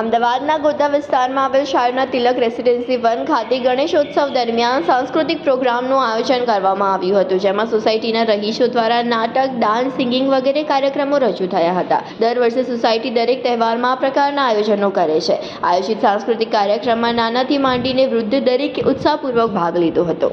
અમદાવાદના ગોતા વિસ્તારમાં આવેલ શાળાના તિલક રેસિડેન્સી વન ખાતે ગણેશોત્સવ દરમિયાન સાંસ્કૃતિક પ્રોગ્રામનું આયોજન કરવામાં આવ્યું હતું, જેમાં સોસાયટીના રહીશો દ્વારા નાટક, ડાન્સ, સિંગિંગ વગેરે કાર્યક્રમો રજૂ થયા હતા. દર વર્ષે સોસાયટી દરેક તહેવારમાં આ પ્રકારના આયોજનો કરે છે. આયોજિત સાંસ્કૃતિક કાર્યક્રમમાં નાનાથી માંડીને વૃદ્ધ દરેકે ઉત્સાહપૂર્વક ભાગ લીધો હતો.